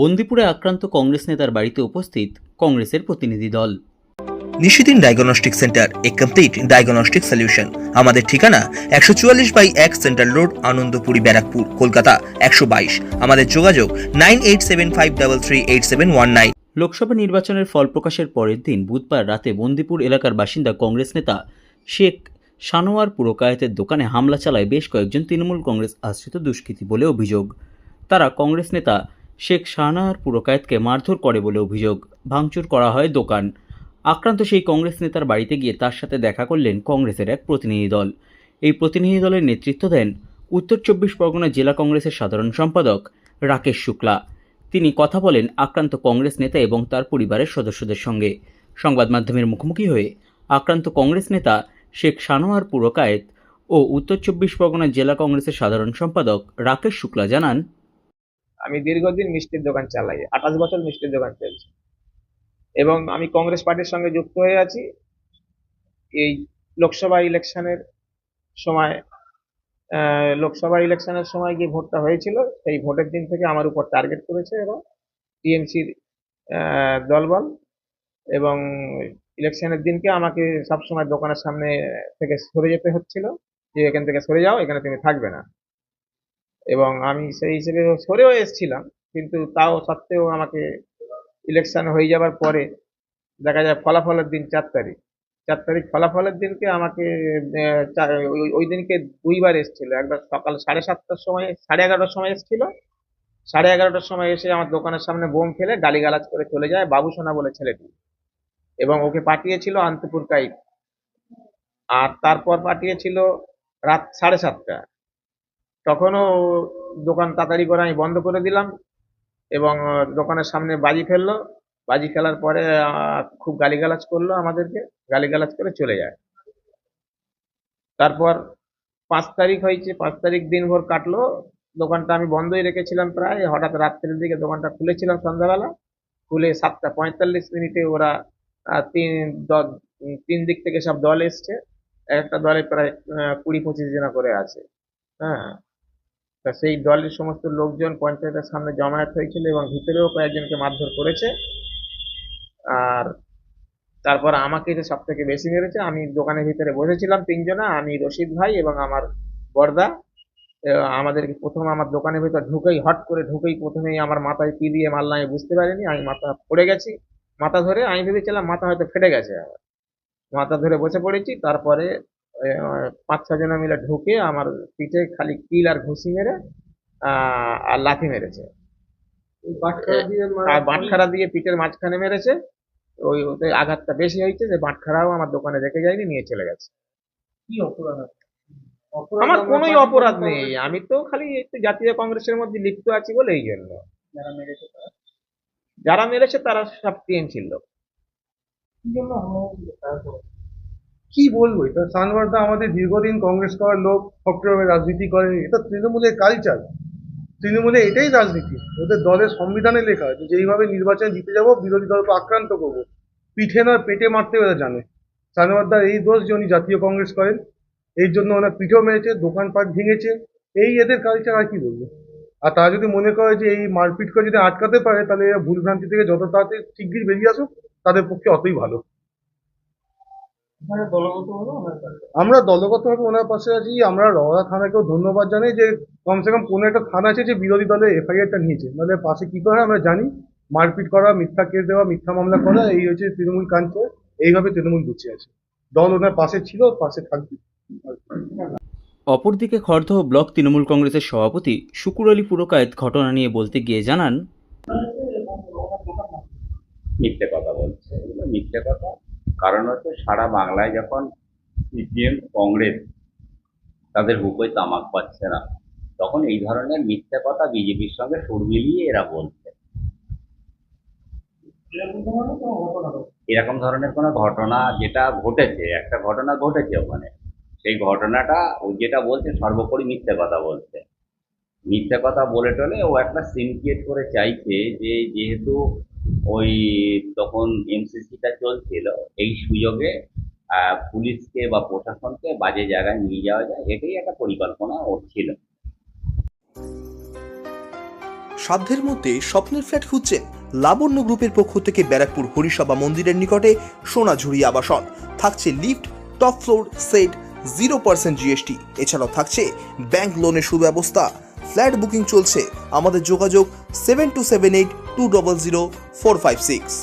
বন্দিপুরে আক্রান্ত কংগ্রেস নেতার বাড়িতে উপস্থিত কংগ্রেসের প্রতিনিধি দল। নিশিদিন ডায়াগনস্টিক সেন্টার এ কমপ্লিট ডায়াগনস্টিক সলিউশন আমাদের ঠিকানা একশো চুয়াল্লিশ বাই এক সেন্ট্রাল রোড আনন্দপুরি ব্যারাকপুর কলকাতা একশো বাইশ। আমাদের যোগাযোগ nine eight seven five double three eight seven one nine. Lok Sabha নির্বাচনের ফল প্রকাশের পরের দিন বুধবার রাতে বন্দিপুর এলাকার বাসিন্দা কংগ্রেস নেতা শেখ সানোয়ার পুরকায়েতের দোকানে হামলা চালায় বেশ কয়েকজন তৃণমূল কংগ্রেস আশ্রিত দুষ্কৃতী বলে অভিযোগ। তারা কংগ্রেস নেতা শেখ শাহনাহার পুরকায়েতকে মারধর করে বলে অভিযোগ। ভাঙচুর করা হয় দোকান। আক্রান্ত সেই কংগ্রেস নেতার বাড়িতে গিয়ে তার সাথে দেখা করলেন কংগ্রেসের এক প্রতিনিধি দল। এই প্রতিনিধি দলের নেতৃত্ব দেন উত্তর চব্বিশ পরগনা জেলা কংগ্রেসের সাধারণ সম্পাদক রাকেশ শুক্লা। তিনি কথা বলেন আক্রান্ত কংগ্রেস নেতা এবং তার পরিবারের সদস্যদের সঙ্গে। সংবাদ মাধ্যমের মুখোমুখি হয়ে আক্রান্ত কংগ্রেস নেতা শেখ সানোয়ার পুরকায়েত ও উত্তর চব্বিশ পরগনা জেলা কংগ্রেসের সাধারণ সম্পাদক রাকেশ শুক্লা জানান আমি দীর্ঘদিন মিষ্টির দোকান চালাই, আঠাশ বছর মিষ্টির দোকান চলছে এবং আমি কংগ্রেস পার্টির সঙ্গে যুক্ত হয়ে আছি। এই লোকসভা ইলেকশনের সময় লোকসভা ইলেকশনের সময় যে ভোটটা হয়েছিল, সেই ভোটের দিন থেকে আমার উপর টার্গেট করেছে এবং টিএমসির দলবল এবং ইলেকশনের দিনকে আমাকে সবসময় দোকানের সামনে থেকে সরে যেতে হচ্ছিল, যে এখান থেকে সরে যাও, এখানে তুমি থাকবে না। এবং আমি সেই হিসেবে সরেও এসেছিলাম, কিন্তু তাও সত্ত্বেও আমাকে ইলেকশন হয়ে যাবার পরে দেখা যায় ফলাফলের দিন চার তারিখ। চার তারিখ ফলাফলের দিনকে আমাকে ওই- দিনকে দুইবার এসেছিল। একবার সকাল সাড়ে সাতটার সময়, সাড়ে এগারোটার সময় এসেছিল। সাড়ে এগারোটার সময় এসে আমার দোকানের সামনে বোম ফেলে গালিগালাজ করে চলে যায় বাবুসোনা বলে ছেলেটি এবং ওকে পাঠিয়েছিল আন্তপুর কাইক আর তারপর পাঠিয়েছিল রাত সাড়ে সাতটা। তখনও দোকান তাড়াতাড়ি করে আমি বন্ধ করে দিলাম এবং দোকানের সামনে বাজি ফেলল। বাজি ফেলার পরে খুব গালিগালাজ করল আমাদেরকে। গালিগালাজ করে চলে যায়। তারপর পাঁচ তারিখ হয়েছে, পাঁচ তারিখ দিনভর কাটলো। দোকানটা আমি বন্ধই রেখেছিলাম প্রায়। হঠাৎ রাত্রের দিকে দোকানটা খুলেছিলাম সন্ধ্যাবেলা। খুলে সাতটা পঁয়তাল্লিশ মিনিটে ওরা তিন তিন দিক থেকে সব দল এসছে। একটা দলে প্রায় কুড়ি পঁচিশ জনা করে আছে। হ্যাঁ। তা সেই দলের সমস্ত লোকজন পঞ্চায়েতের সামনে জমায়েত হয়েছিল এবং ভিতরেও কয়েকজনকে মারধর করেছে। আর তারপর আমাকে যে সব থেকে বেশি মেরেছে, আমি দোকানের ভিতরে বসেছিলাম তিনজনা, আমি রশিদ ভাই এবং আমার বর্দা। আমাদেরকে প্রথম আমার দোকানের ভিতর ঢুকেই, হট করে ঢুকেই প্রথমেই আমার মাথায় কি দিয়ে মারলাম আমি বুঝতে পারিনি, আমি মাথা পড়ে গেছি। মাথা ধরে আমি ভেবেছিলাম মাথা হয়তো ফেটে গেছে। আমার মাথা ধরে বসে পড়েছি, তারপরে পাঁচ ছ জনা মিলে ঢুকে আমার পিঠে খালি কিল আর ঘুষি মেরে আর লাথি মেরেছে। আর বাটখারা দিয়ে পিঠের মাঝখানে মেরেছে। ওই ওতে আঘাতটা বেশি হয়েছে যে বাটখারাও আমার দোকানে রেখে যায়নি নিয়ে চলে গেছে। কি আমার কোনোই অপরাধ নেই। আমি তো খালি একটু জাতীয় কংগ্রেসের মধ্যে লিপ্ত আছি বলে এই জন্য। যারা মেরেছে তারা? সব টিএমসির লোক। কি বলব? এটা সানবার্দা আমাদের দীর্ঘদিন কংগ্রেস করার লোক সক্রিয়ভাবে রাজনীতি করে এটা তৃণমূলের কালচার তৃণমূলে এটাই রাজনীতি। ওদের দলের সংবিধানে লেখা যে যেইভাবে নির্বাচনে জিতে যাব, বিরোধী দলকে আক্রান্ত করব। পিঠে না পেটে মারতে ওরা জানে। সানবার্দার এই দোষ যে উনি জাতীয় কংগ্রেস করেন এই জন্য ওনার পিঠেও মেরেছে, দোকানপাট ভেঙেছে। এই এদের কালচার আর কি বলব? আর তারা যদি মনে করে যে এই মারপিট করে যদি আটকাতে পারে, তাহলে ভুলভ্রান্তি থেকে যত তাড়াতাড়ি শিগগির বেরিয়ে আসুক, তাদের পক্ষে অতই ভালো। আমরা দলগতভাবে ওনার পাশে আছি। আমরা রওনা থানাকেও ধন্যবাদ জানাই যে কমসে কম কোনো একটা থানা আছে যে বিরোধী দলের এফআইআরটা নিয়েছে। মানে পাশে কি করে আমরা জানি মারপিট করা মিথ্যা কেস দেওয়া মিথ্যা মামলা করা এই হচ্ছে তৃণমূল কাঞ্চে এইভাবে তৃণমূল বেঁচে আছে। দল ওনার পাশে ছিল পাশে থাকবে। অপরদিকে খড়দহ ব্লক তৃণমূল কংগ্রেসের সভাপতি শুকুর আলী পুরকায়েত ঘটনা নিয়ে বলতে গিয়ে জানান মিথ্যে কথা বলছে মিথ্যে কথা। কারণ হচ্ছে সারা বাংলায় যখন সিপিএম, কংগ্রেস তাদের বুকে তামাক পাচ্ছে না, তখন এই ধরনের মিথ্যে কথা বিজেপির সঙ্গে সুর মিলিয়ে এরা বলছে। এরকম ধরনের কোনো ঘটনা যেটা ঘটেছে, একটা ঘটনা ঘটেছে ওখানে। সেই ঘটনাটা ও যেটা বলছে সর্বোপরি মিথ্যে কথা বলছে। মিথ্যে কথা বলে টলে ও একটা ক্রিয়েট করে চাইছে যে যেহেতু ওই তখন এমসিসিটা চলছিল, এই সুযোগে পুলিশকে বা প্রশাসনকে বাজে জায়গায় নিয়ে যাওয়া যায়, এটাই একটা পরিকল্পনা ওর ছিল। সাধ্যের মধ্যে স্বপ্নের ফ্ল্যাট খুঁজছেন লাবণ্য গ্রুপের পক্ষ থেকে ব্যারাকপুর হরিসভা মন্দিরের নিকটে সোনাঝুরি আবাসন। থাকছে lift, top floor, set, zero percent GST. এছাড়াও থাকছে ব্যাংক লোনের সুব্যবস্থা। ফ্ল্যাট বুকিং চলছে। আমাদের যোগাযোগ seven two seven eight two double zero four five six